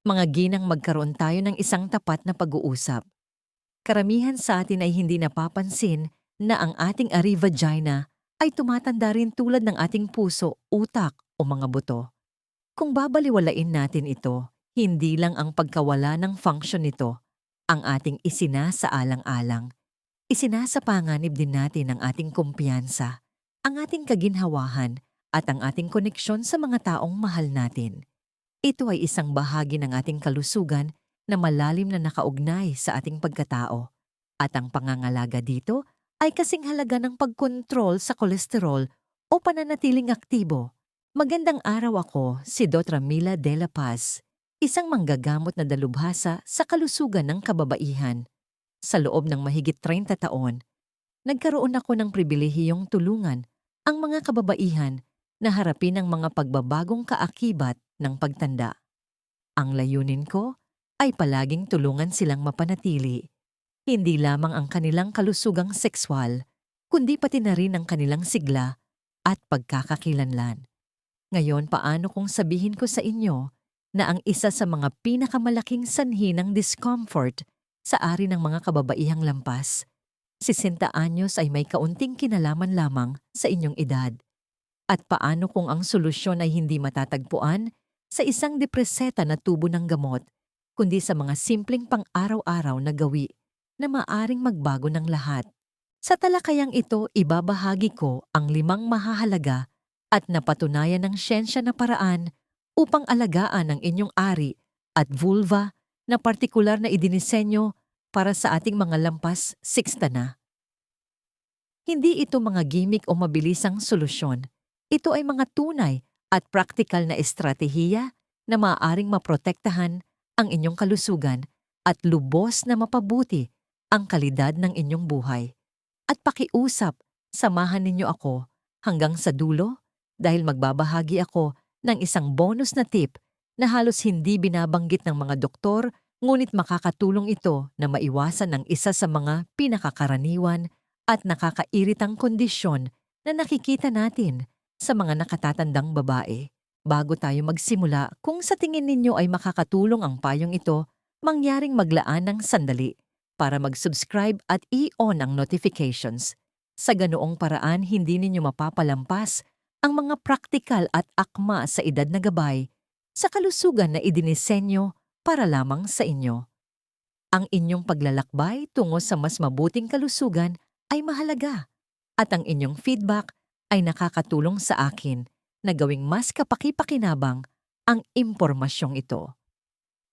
mga ginang magkaroon tayo ng isang tapat na pag-uusap. Karamihan sa atin ay hindi napapansin na ang ating ari vagina ay tumatanda rin tulad ng ating puso, utak o mga buto. Kung babaliwalain natin ito, hindi lang ang pagkawala ng function nito ang ating isinasaalang-alang. Isinasapanganib din natin ang ating kumpiyansa, ang ating kaginhawahan at ang ating koneksyon sa mga taong mahal natin. Ito ay isang bahagi ng ating kalusugan na malalim na nakaugnay sa ating pagkatao. At ang pangangalaga dito ay kasing halaga ng pagkontrol sa kolesterol o pananatiling aktibo. Magandang araw ako, si Dr. Mila De La Paz, isang manggagamot na dalubhasa sa kalusugan ng kababaihan. Sa loob ng mahigit 30 taon, nagkaroon ako ng pribilehiyong tulungan ang mga kababaihan na harapin ang mga pagbabagong kaakibat ng pagtanda. Ang layunin ko ay palaging tulungan silang mapanatili. Hindi lamang ang kanilang kalusugang sekswal, kundi pati na rin ang kanilang sigla at pagkakakilanlan. Ngayon, paano kung sabihin ko sa inyo na ang isa sa mga pinakamalaking sanhi ng discomfort sa ari ng mga kababaihang lampas, 60 anyos ay may kaunting kinalaman lamang sa inyong edad. At paano kung ang solusyon ay hindi matatagpuan sa isang depreseta na tubo ng gamot kundi sa mga simpleng pang-araw-araw na gawi na maaring magbago ng lahat. Sa talakayang ito, ibabahagi ko ang limang mahahalaga at napatunayan ng siyensya na paraan upang alagaan ang inyong ari at vulva na partikular na idinisenyo para sa ating mga lampas sixta na. Hindi ito mga gimmick o mabilisang solusyon. Ito ay mga tunay at praktikal na estratehiya na maaaring maprotektahan ang inyong kalusugan at lubos na mapabuti ang kalidad ng inyong buhay. At pakiusap, samahan ninyo ako hanggang sa dulo dahil magbabahagi ako ng isang bonus na tip na halos hindi binabanggit ng mga doktor ngunit makakatulong ito na maiwasan ang isa sa mga pinakakaraniwan at nakakairitang kondisyon na nakikita natin sa mga nakatatandang babae. Bago tayo magsimula, kung sa tingin ninyo ay makakatulong ang payong ito, mangyaring maglaan ng sandali para mag-subscribe at i-on ang notifications. Sa ganoong paraan, hindi ninyo mapapalampas ang mga praktikal at akma sa edad na gabay sa kalusugan na idinisenyo para lamang sa inyo. Ang inyong paglalakbay tungo sa mas mabuting kalusugan ay mahalaga at ang inyong feedback ay nakakatulong sa akin na gawing mas kapaki-pakinabang ang impormasyong ito.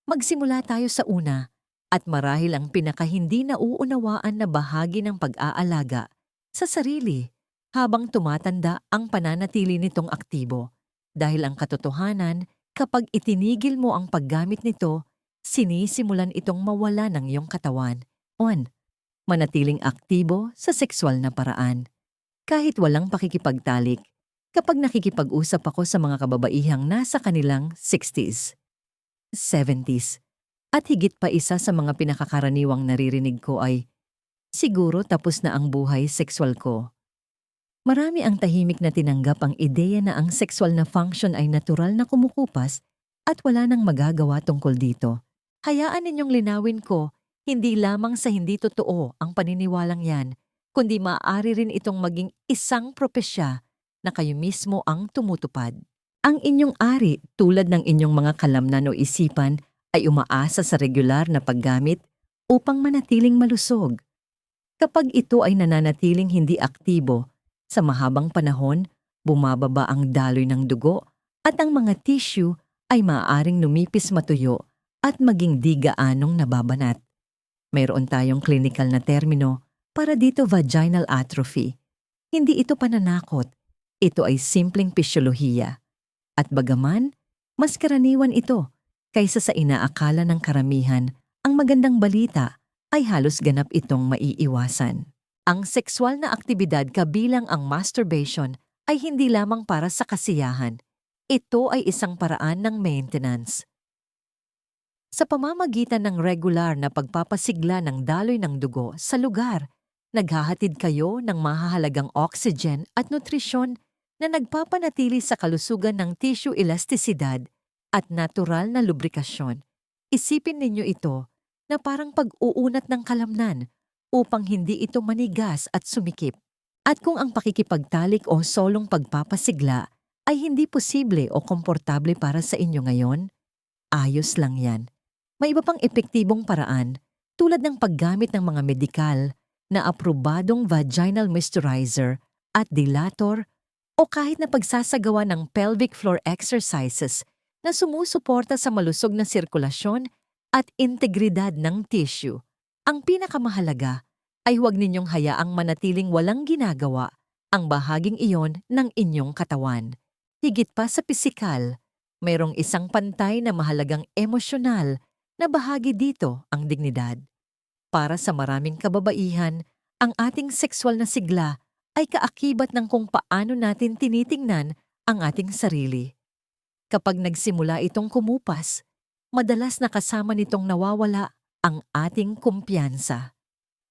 Magsimula tayo sa una at marahil ang pinakahindi nauunawaan na bahagi ng pag-aalaga sa sarili habang tumatanda ang pananatili nitong aktibo dahil ang katotohanan kapag itinigil mo ang paggamit nito, sinisimulan itong mawala ng iyong katawan. 1. Manatiling aktibo sa sexual na paraan. Kahit walang pakikipagtalik, kapag nakikipag-usap ako sa mga kababaihang nasa kanilang 60s, 70s, at higit pa isa sa mga pinakakaraniwang naririnig ko ay, siguro tapos na ang buhay sexual ko. Marami ang tahimik na tinanggap ang ideya na ang sexual na function ay natural na kumukupas at wala nang magagawa tungkol dito. Hayaan ninyong linawin ko, hindi lamang sa hindi totoo ang paniniwalang yan, kundi maaari rin itong maging isang propesya na kayo mismo ang tumutupad. Ang inyong ari tulad ng inyong mga kalamnan o isipan ay umaasa sa regular na paggamit upang manatiling malusog. Kapag ito ay nananatiling hindi aktibo, sa mahabang panahon, bumababa ang daloy ng dugo at ang mga tissue ay maaaring numipis matuyo at maging di gaanong nababanat. Mayroon tayong clinical na termino para dito vaginal atrophy. Hindi ito pananakot, ito ay simpleng pisyolohiya. At bagaman, mas karaniwan ito kaysa sa inaakala ng karamihan, ang magandang balita ay halos ganap itong maiiwasan. Ang sexual na aktibidad kabilang ang masturbation ay hindi lamang para sa kasiyahan. Ito ay isang paraan ng maintenance. Sa pamamagitan ng regular na pagpapasigla ng daloy ng dugo sa lugar, naghahatid kayo ng mahahalagang oxygen at nutrisyon na nagpapanatili sa kalusugan ng tissue elastisidad at natural na lubrikasyon. Isipin ninyo ito na parang pag-uunat ng kalamnan upang hindi ito manigas at sumikip. At kung ang pakikipagtalik o solong pagpapasigla ay hindi posible o komportable para sa inyo ngayon, ayos lang yan. May iba pang epektibong paraan tulad ng paggamit ng mga medikal na aprobadong vaginal moisturizer at dilator o kahit na pagsasagawa ng pelvic floor exercises na sumusuporta sa malusog na sirkulasyon at integridad ng tissue. Ang pinakamahalaga ay huwag ninyong hayaang manatiling walang ginagawa ang bahaging iyon ng inyong katawan. Higit pa sa pisikal, mayroong isang pantay na mahalagang emosyonal na bahagi dito ang dignidad. Para sa maraming kababaihan, ang ating sexual na sigla ay kaakibat ng kung paano natin tinitingnan ang ating sarili. Kapag nagsimula itong kumupas, madalas nakasama nitong nawawala ang ating kumpiyansa.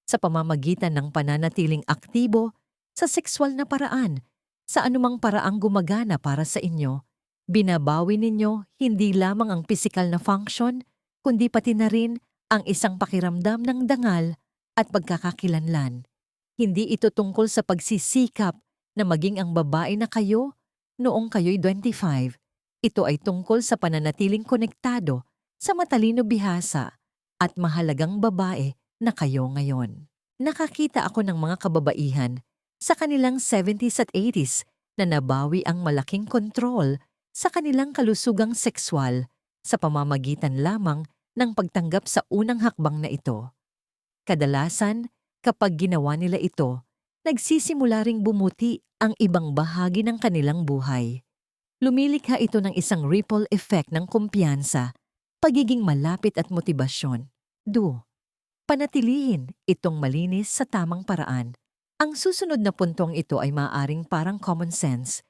Sa pamamagitan ng pananatiling aktibo sa sexual na paraan, sa anumang paraang gumagana para sa inyo, binabawi ninyo hindi lamang ang pisikal na function, kundi pati na rin ang isang pakiramdam ng dangal at pagkakakilanlan. Hindi ito tungkol sa pagsisikap na maging ang babae na kayo noong kayo'y 25. Ito ay tungkol sa pananatiling konektado sa matalino bihasa at mahalagang babae na kayo ngayon. Nakakita ako ng mga kababaihan sa kanilang 70s at 80s na nabawi ang malaking kontrol sa kanilang kalusugang sexual sa pamamagitan lamang ng pagtanggap sa unang hakbang na ito. Kadalasan, kapag ginawa nila ito, nagsisimula ring bumuti ang ibang bahagi ng kanilang buhay. Lumilikha ito ng isang ripple effect ng kumpiyansa, pagiging malapit at motibasyon. Do. Panatilihin itong malinis sa tamang paraan. Ang susunod na puntong ito ay maaaring parang common sense,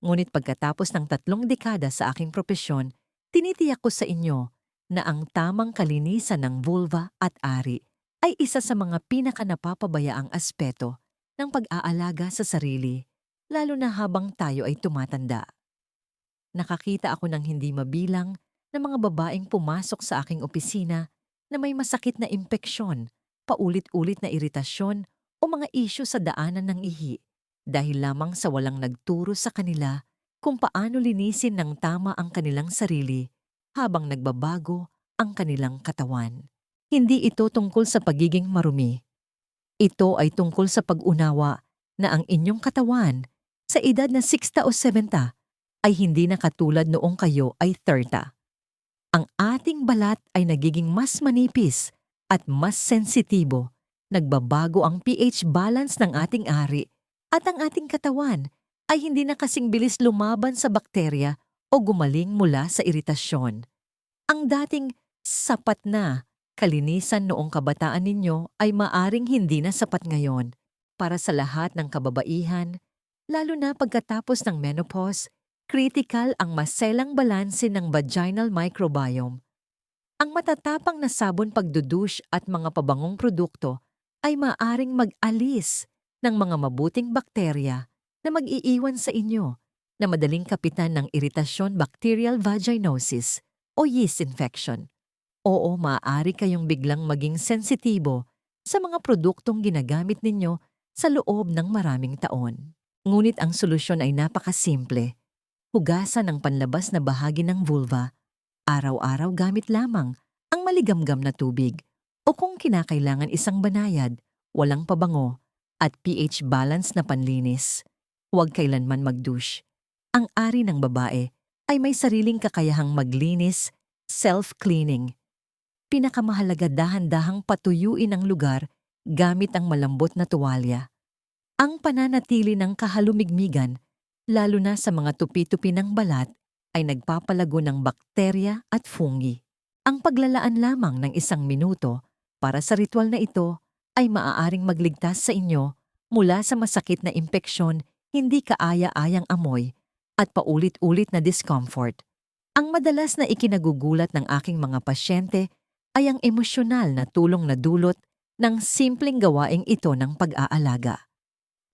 ngunit pagkatapos ng tatlong dekada sa aking propesyon, tinitiyak ko sa inyo na ang tamang kalinisan ng vulva at ari ay isa sa mga pinakanapapabayaang aspeto ng pag-aalaga sa sarili, lalo na habang tayo ay tumatanda. Nakakita ako ng hindi mabilang na mga babaeng pumasok sa aking opisina na may masakit na impeksyon, paulit-ulit na iritasyon o mga isyu sa daanan ng ihi dahil lamang sa walang nagturo sa kanila kung paano linisin ng tama ang kanilang sarili habang nagbabago ang kanilang katawan. Hindi ito tungkol sa pagiging marumi. Ito ay tungkol sa pag-unawa na ang inyong katawan sa edad na 60 o 70 ay hindi na katulad noong kayo ay 30 ang ating balat ay nagiging mas manipis at mas sensitibo. Nagbabago ang pH balance ng ating ari at ang ating katawan ay hindi na kasing bilis lumaban sa bakterya o gumaling mula sa iritasyon. Ang dating sapat na kalinisan noong kabataan ninyo ay maaring hindi na sapat ngayon para sa lahat ng kababaihan, lalo na pagkatapos ng menopause critical ang maselang balanse ng vaginal microbiome. Ang matatapang na sabon pagdudush at mga pabangong produkto ay maaring mag-alis ng mga mabuting bakterya na mag-iiwan sa inyo na madaling kapitan ng iritasyon bacterial vaginosis o yeast infection. Oo, maaari kayong biglang maging sensitibo sa mga produktong ginagamit ninyo sa loob ng maraming taon. Ngunit ang solusyon ay napakasimple hugasan ang panlabas na bahagi ng vulva, araw-araw gamit lamang ang maligamgam na tubig o kung kinakailangan isang banayad, walang pabango, at pH balance na panlinis. Huwag kailanman magdush. Ang ari ng babae ay may sariling kakayahang maglinis, self-cleaning. Pinakamahalaga dahan-dahang patuyuin ang lugar gamit ang malambot na tuwalya. Ang pananatili ng kahalumigmigan lalo na sa mga tupi-tupi ng balat, ay nagpapalago ng bakterya at fungi. Ang paglalaan lamang ng isang minuto para sa ritual na ito ay maaaring magligtas sa inyo mula sa masakit na impeksyon, hindi kaaya-ayang amoy, at paulit-ulit na discomfort. Ang madalas na ikinagugulat ng aking mga pasyente ay ang emosyonal na tulong na dulot ng simpleng gawaing ito ng pag-aalaga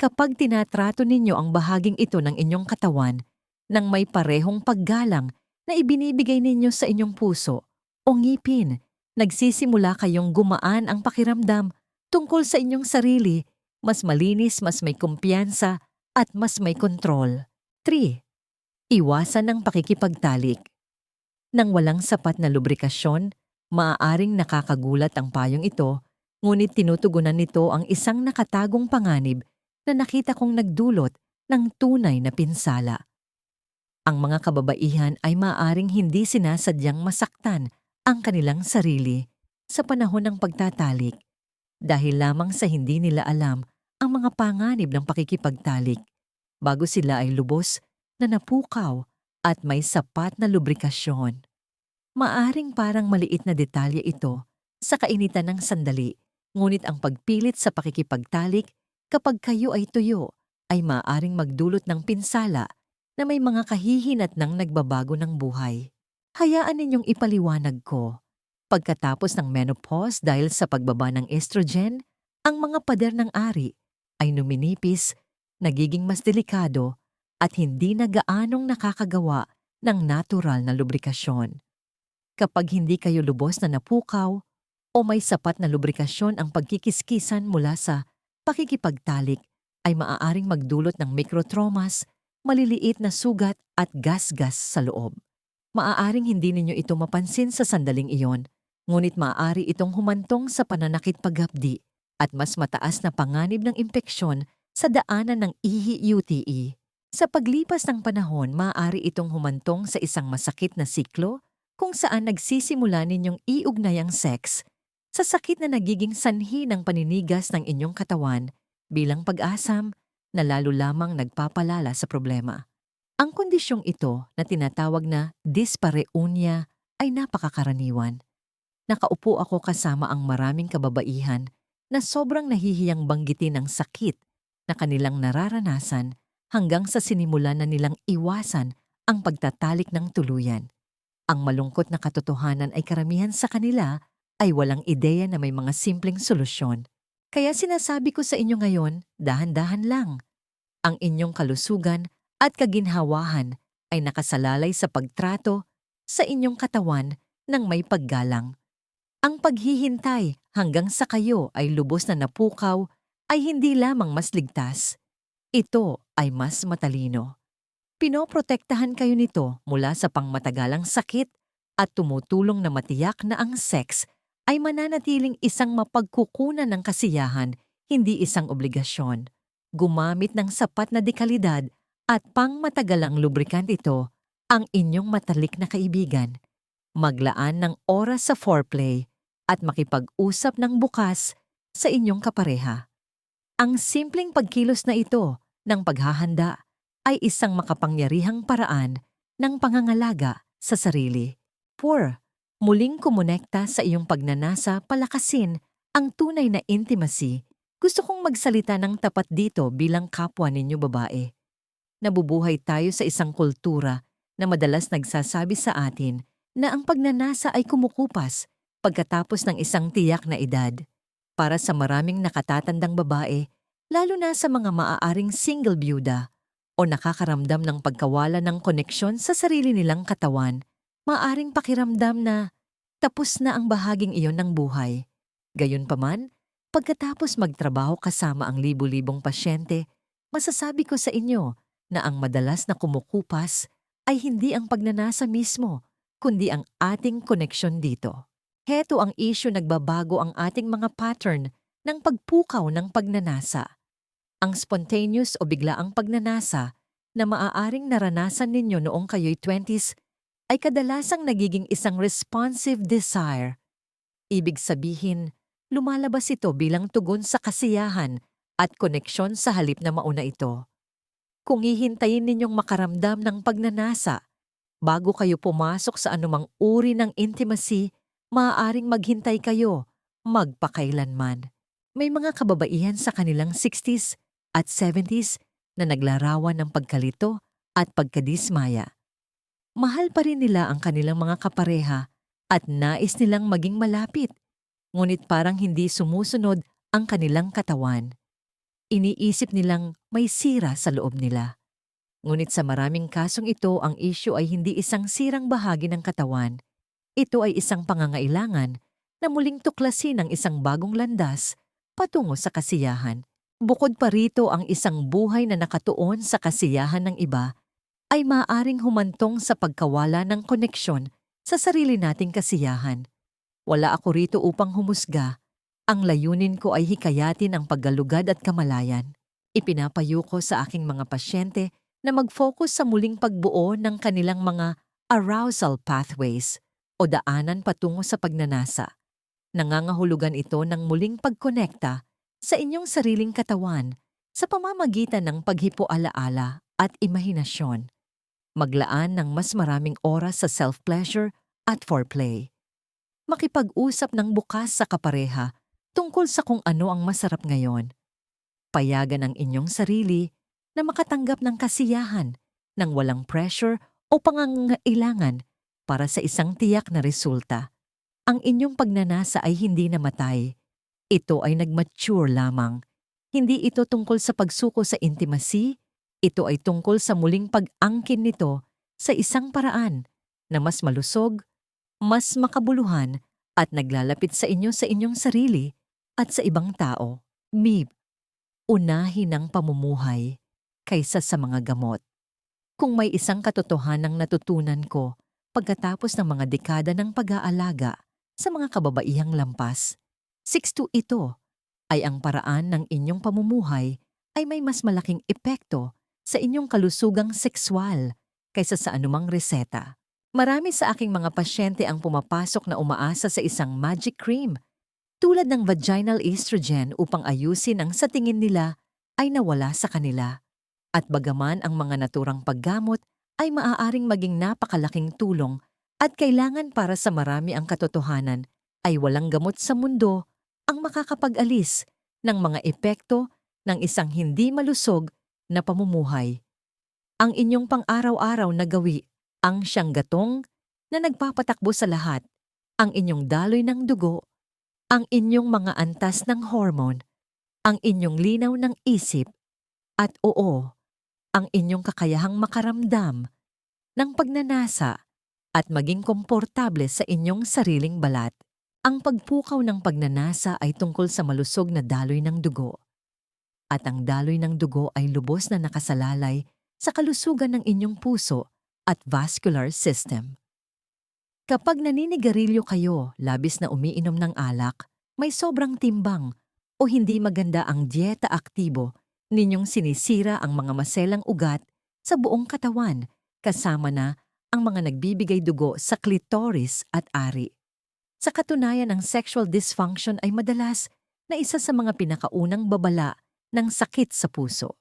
kapag tinatrato ninyo ang bahaging ito ng inyong katawan nang may parehong paggalang na ibinibigay ninyo sa inyong puso o ngipin, nagsisimula kayong gumaan ang pakiramdam tungkol sa inyong sarili, mas malinis, mas may kumpiyansa, at mas may kontrol. 3. Iwasan ang pakikipagtalik. Nang walang sapat na lubrikasyon, maaaring nakakagulat ang payong ito, ngunit tinutugunan nito ang isang nakatagong panganib na nakita kong nagdulot ng tunay na pinsala. Ang mga kababaihan ay maaaring hindi sinasadyang masaktan ang kanilang sarili sa panahon ng pagtatalik dahil lamang sa hindi nila alam ang mga panganib ng pakikipagtalik bago sila ay lubos na napukaw at may sapat na lubrikasyon. Maaring parang maliit na detalye ito sa kainitan ng sandali, ngunit ang pagpilit sa pakikipagtalik kapag kayo ay tuyo ay maaring magdulot ng pinsala na may mga kahihinat ng nagbabago ng buhay. Hayaan ninyong ipaliwanag ko. Pagkatapos ng menopause dahil sa pagbaba ng estrogen, ang mga pader ng ari ay numinipis, nagiging mas delikado, at hindi na gaanong nakakagawa ng natural na lubrikasyon. Kapag hindi kayo lubos na napukaw o may sapat na lubrikasyon ang pagkikiskisan mula sa pakikipagtalik, ay maaaring magdulot ng mikrotraumas, maliliit na sugat at gasgas sa loob. Maaaring hindi ninyo ito mapansin sa sandaling iyon, ngunit maaari itong humantong sa pananakit paghapdi at mas mataas na panganib ng impeksyon sa daanan ng ihi-UTE. Sa paglipas ng panahon, maaari itong humantong sa isang masakit na siklo kung saan nagsisimula ninyong iugnay ang sex sa sakit na nagiging sanhi ng paninigas ng inyong katawan bilang pag-asam na lalo lamang nagpapalala sa problema. Ang kondisyong ito na tinatawag na dispareunia ay napakakaraniwan. Nakaupo ako kasama ang maraming kababaihan na sobrang nahihiyang banggitin ang sakit na kanilang nararanasan hanggang sa sinimulan na nilang iwasan ang pagtatalik ng tuluyan. Ang malungkot na katotohanan ay karamihan sa kanila ay walang ideya na may mga simpleng solusyon. Kaya sinasabi ko sa inyo ngayon, dahan-dahan lang. Ang inyong kalusugan at kaginhawahan ay nakasalalay sa pagtrato sa inyong katawan ng may paggalang. Ang paghihintay hanggang sa kayo ay lubos na napukaw ay hindi lamang mas ligtas. Ito ay mas matalino. Pinoprotektahan kayo nito mula sa pangmatagalang sakit at tumutulong na matiyak na ang sex ay mananatiling isang mapagkukunan ng kasiyahan, hindi isang obligasyon. Gumamit ng sapat na dekalidad at pangmatagalang lubrikant ito ang inyong matalik na kaibigan. Maglaan ng oras sa foreplay at makipag-usap ng bukas sa inyong kapareha. Ang simpleng pagkilos na ito ng paghahanda ay isang makapangyarihang paraan ng pangangalaga sa sarili. 4. Muling kumonekta sa iyong pagnanasa palakasin ang tunay na intimacy. Gusto kong magsalita ng tapat dito bilang kapwa ninyo babae. Nabubuhay tayo sa isang kultura na madalas nagsasabi sa atin na ang pagnanasa ay kumukupas pagkatapos ng isang tiyak na edad. Para sa maraming nakatatandang babae, lalo na sa mga maaaring single byuda o nakakaramdam ng pagkawala ng koneksyon sa sarili nilang katawan, maaring pakiramdam na tapos na ang bahaging iyon ng buhay. Gayunpaman, pagkatapos magtrabaho kasama ang libu-libong pasyente, masasabi ko sa inyo na ang madalas na kumukupas ay hindi ang pagnanasa mismo, kundi ang ating koneksyon dito. Heto ang issue nagbabago ang ating mga pattern ng pagpukaw ng pagnanasa ang spontaneous o biglaang pagnanasa na maaaring naranasan ninyo noong kayo'y 20s ay kadalasang nagiging isang responsive desire. Ibig sabihin, lumalabas ito bilang tugon sa kasiyahan at koneksyon sa halip na mauna ito. Kung hihintayin ninyong makaramdam ng pagnanasa bago kayo pumasok sa anumang uri ng intimacy, maaaring maghintay kayo magpakailanman. May mga kababaihan sa kanilang 60s at 70s na naglarawan ng pagkalito at pagkadismaya. Mahal pa rin nila ang kanilang mga kapareha at nais nilang maging malapit, ngunit parang hindi sumusunod ang kanilang katawan. Iniisip nilang may sira sa loob nila. Ngunit sa maraming kasong ito ang issue ay hindi isang sirang bahagi ng katawan. Ito ay isang pangangailangan na muling tuklasin ang isang bagong landas patungo sa kasiyahan. Bukod pa rito ang isang buhay na nakatuon sa kasiyahan ng iba ay maaring humantong sa pagkawala ng koneksyon sa sarili nating kasiyahan. Wala ako rito upang humusga. Ang layunin ko ay hikayatin ang paggalugad at kamalayan. Ipinapayo ko sa aking mga pasyente na mag-focus sa muling pagbuo ng kanilang mga arousal pathways o daanan patungo sa pagnanasa. Nangangahulugan ito ng muling pagkonekta sa inyong sariling katawan sa pamamagitan ng paghipo-alaala at imahinasyon. Maglaan ng mas maraming oras sa self-pleasure at foreplay. Makipag-usap ng bukas sa kapareha tungkol sa kung ano ang masarap ngayon. Payagan ang inyong sarili na makatanggap ng kasiyahan ng walang pressure o pangangailangan para sa isang tiyak na resulta. Ang inyong pagnanasa ay hindi namatay. Ito ay nag-mature lamang. Hindi ito tungkol sa pagsuko sa intimacy, ito ay tungkol sa muling pag-angkin nito sa isang paraan na mas malusog, mas makabuluhan at naglalapit sa inyo sa inyong sarili at sa ibang tao. Mib, unahin ang pamumuhay kaysa sa mga gamot. Kung may isang katotohanang natutunan ko pagkatapos ng mga dekada ng pag-aalaga sa mga kababaihang lampas, 6 ito ay ang paraan ng inyong pamumuhay ay may mas malaking epekto sa inyong kalusugang sexual kaysa sa anumang reseta. Marami sa aking mga pasyente ang pumapasok na umaasa sa isang magic cream tulad ng vaginal estrogen upang ayusin ang sa tingin nila ay nawala sa kanila. At bagaman ang mga naturang paggamot ay maaaring maging napakalaking tulong at kailangan para sa marami ang katotohanan, ay walang gamot sa mundo ang makakapag-alis ng mga epekto ng isang hindi malusog na pamumuhay. Ang inyong pang-araw-araw na gawi ang siyang gatong na nagpapatakbo sa lahat, ang inyong daloy ng dugo, ang inyong mga antas ng hormone, ang inyong linaw ng isip, at oo, ang inyong kakayahang makaramdam ng pagnanasa at maging komportable sa inyong sariling balat. Ang pagpukaw ng pagnanasa ay tungkol sa malusog na daloy ng dugo. At ang daloy ng dugo ay lubos na nakasalalay sa kalusugan ng inyong puso at vascular system. Kapag naninigarilyo kayo, labis na umiinom ng alak, may sobrang timbang o hindi maganda ang dieta aktibo, ninyong sinisira ang mga maselang ugat sa buong katawan kasama na ang mga nagbibigay dugo sa clitoris at ari. Sa katunayan ang sexual dysfunction ay madalas na isa sa mga pinakaunang babala ng sakit sa puso.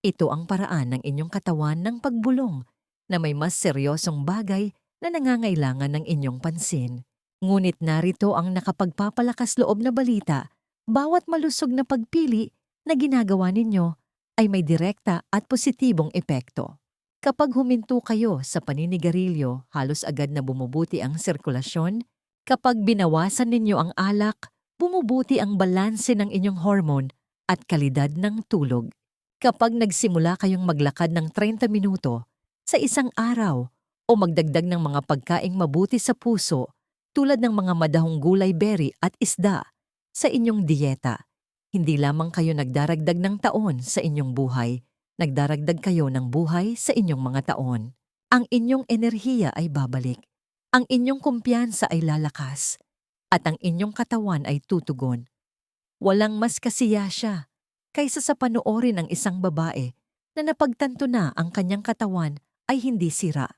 Ito ang paraan ng inyong katawan ng pagbulong na may mas seryosong bagay na nangangailangan ng inyong pansin. Ngunit narito ang nakapagpapalakas loob na balita, bawat malusog na pagpili na ginagawa ninyo ay may direkta at positibong epekto. Kapag huminto kayo sa paninigarilyo, halos agad na bumubuti ang sirkulasyon. Kapag binawasan ninyo ang alak, bumubuti ang balanse ng inyong hormone at kalidad ng tulog. Kapag nagsimula kayong maglakad ng 30 minuto, sa isang araw o magdagdag ng mga pagkaing mabuti sa puso tulad ng mga madahong gulay berry at isda sa inyong dieta. Hindi lamang kayo nagdaragdag ng taon sa inyong buhay, nagdaragdag kayo ng buhay sa inyong mga taon. Ang inyong enerhiya ay babalik, ang inyong kumpiyansa ay lalakas, at ang inyong katawan ay tutugon. Walang mas kasiya siya kaysa sa panoorin ng isang babae na napagtanto na ang kanyang katawan ay hindi sira.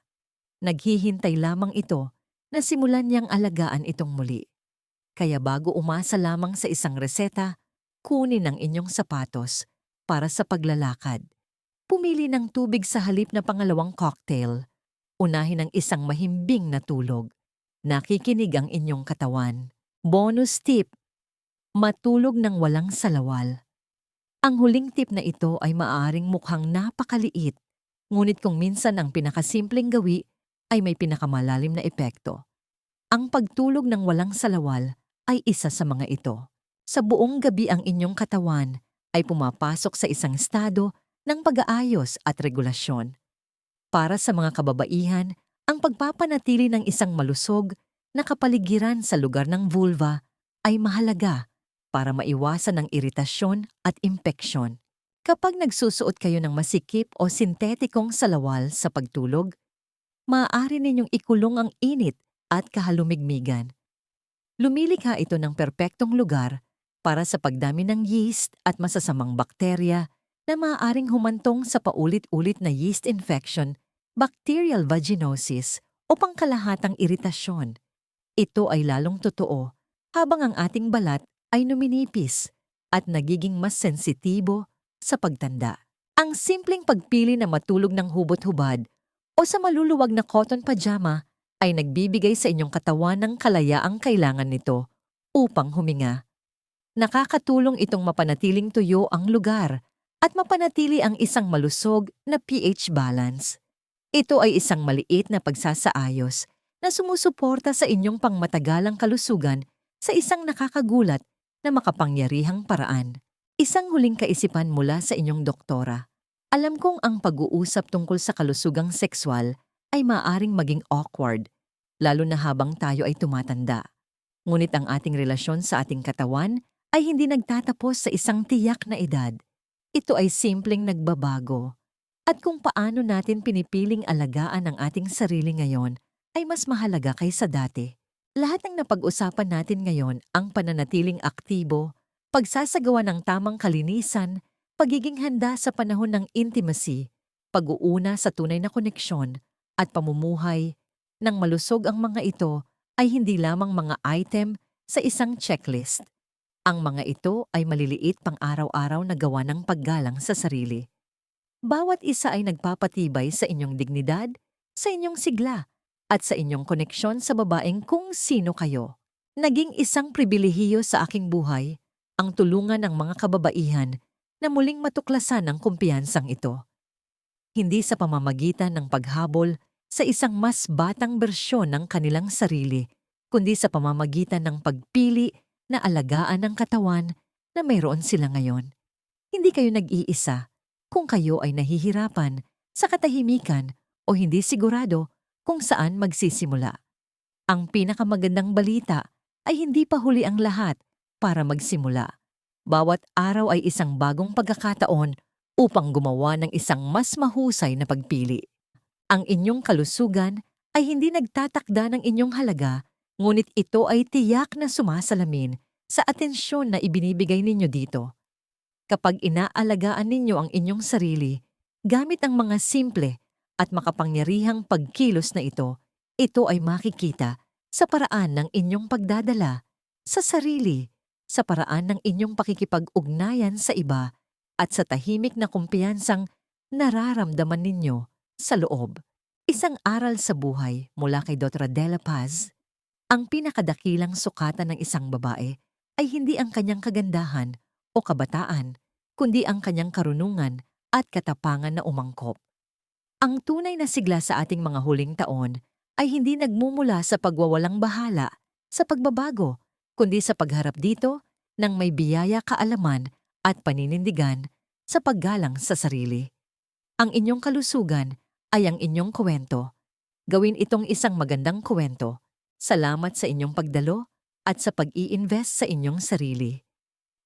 Naghihintay lamang ito na simulan niyang alagaan itong muli. Kaya bago umasa lamang sa isang reseta, kunin ang inyong sapatos para sa paglalakad. Pumili ng tubig sa halip na pangalawang cocktail. Unahin ang isang mahimbing na tulog. Nakikinig ang inyong katawan. Bonus tip, matulog ng walang salawal. Ang huling tip na ito ay maaaring mukhang napakaliit Ngunit kung minsan ang pinakasimpleng gawi ay may pinakamalalim na epekto. Ang pagtulog ng walang salawal ay isa sa mga ito. Sa buong gabi ang inyong katawan ay pumapasok sa isang estado ng pag-aayos at regulasyon. Para sa mga kababaihan, ang pagpapanatili ng isang malusog na kapaligiran sa lugar ng vulva ay mahalaga para maiwasan ang iritasyon at impeksyon. Kapag nagsusuot kayo ng masikip o sintetikong salawal sa pagtulog, maaari ninyong ikulong ang init at kahalumigmigan. Lumilikha ito ng perpektong lugar para sa pagdami ng yeast at masasamang bakterya na maaaring humantong sa paulit-ulit na yeast infection, bacterial vaginosis o pangkalahatang iritasyon. Ito ay lalong totoo habang ang ating balat ay numinipis at nagiging mas sensitibo sa pagtanda. Ang simpleng pagpili na matulog ng hubot-hubad o sa maluluwag na cotton pajama ay nagbibigay sa inyong katawan ng kalayaang kailangan nito upang huminga. Nakakatulong itong mapanatiling tuyo ang lugar at mapanatili ang isang malusog na pH balance. Ito ay isang maliit na pagsasaayos na sumusuporta sa inyong pangmatagalang kalusugan sa isang nakakagulat na makapangyarihang paraan. Isang huling kaisipan mula sa inyong doktora. Alam kong ang pag-uusap tungkol sa kalusugang sexual ay maaring maging awkward, lalo na habang tayo ay tumatanda. Ngunit ang ating relasyon sa ating katawan ay hindi nagtatapos sa isang tiyak na edad. Ito ay simpleng nagbabago. At kung paano natin pinipiling alagaan ang ating sarili ngayon ay mas mahalaga kaysa dati. Lahat ng napag-usapan natin ngayon ang pananatiling aktibo, pagsasagawa ng tamang kalinisan, pagiging handa sa panahon ng intimacy, pag-uuna sa tunay na koneksyon, at pamumuhay nang malusog ang mga ito ay hindi lamang mga item sa isang checklist. Ang mga ito ay maliliit pang araw-araw na gawa ng paggalang sa sarili. Bawat isa ay nagpapatibay sa inyong dignidad, sa inyong sigla, at sa inyong koneksyon sa babaeng kung sino kayo. Naging isang pribilehiyo sa aking buhay ang tulungan ng mga kababaihan na muling matuklasan ang kumpiyansang ito. Hindi sa pamamagitan ng paghabol sa isang mas batang bersyon ng kanilang sarili, kundi sa pamamagitan ng pagpili na alagaan ng katawan na mayroon sila ngayon. Hindi kayo nag-iisa kung kayo ay nahihirapan sa katahimikan o hindi sigurado kung saan magsisimula. Ang pinakamagandang balita ay hindi pa huli ang lahat para magsimula. Bawat araw ay isang bagong pagkakataon upang gumawa ng isang mas mahusay na pagpili. Ang inyong kalusugan ay hindi nagtatakda ng inyong halaga ngunit ito ay tiyak na sumasalamin sa atensyon na ibinibigay ninyo dito. Kapag inaalagaan ninyo ang inyong sarili, gamit ang mga simple at makapangyarihang pagkilos na ito, ito ay makikita sa paraan ng inyong pagdadala sa sarili, sa paraan ng inyong pakikipag-ugnayan sa iba, at sa tahimik na kumpiyansang nararamdaman ninyo sa loob. Isang aral sa buhay mula kay Dr. Dela Paz ang pinakadakilang sukatan ng isang babae ay hindi ang kanyang kagandahan o kabataan, kundi ang kanyang karunungan at katapangan na umangkop. Ang tunay na sigla sa ating mga huling taon ay hindi nagmumula sa pagwawalang bahala, sa pagbabago, kundi sa pagharap dito ng may biyaya kaalaman at paninindigan sa paggalang sa sarili. Ang inyong kalusugan ay ang inyong kwento. Gawin itong isang magandang kwento Salamat sa inyong pagdalo at sa pag-i-invest sa inyong sarili.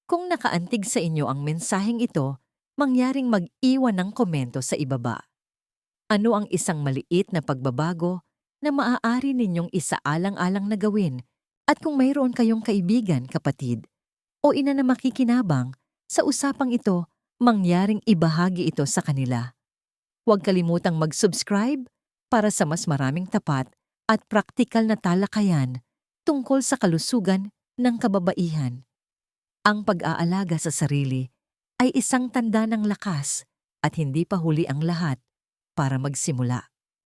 Kung nakaantig sa inyo ang mensaheng ito, mangyaring mag-iwan ng komento sa ibaba. Ano ang isang maliit na pagbabago na maaari ninyong isaalang-alang na gawin at kung mayroon kayong kaibigan, kapatid, o ina na makikinabang, sa usapang ito, mangyaring ibahagi ito sa kanila. Huwag kalimutang mag-subscribe para sa mas maraming tapat at praktikal na talakayan tungkol sa kalusugan ng kababaihan. Ang pag-aalaga sa sarili ay isang tanda ng lakas at hindi pa huli ang lahat para magsimula.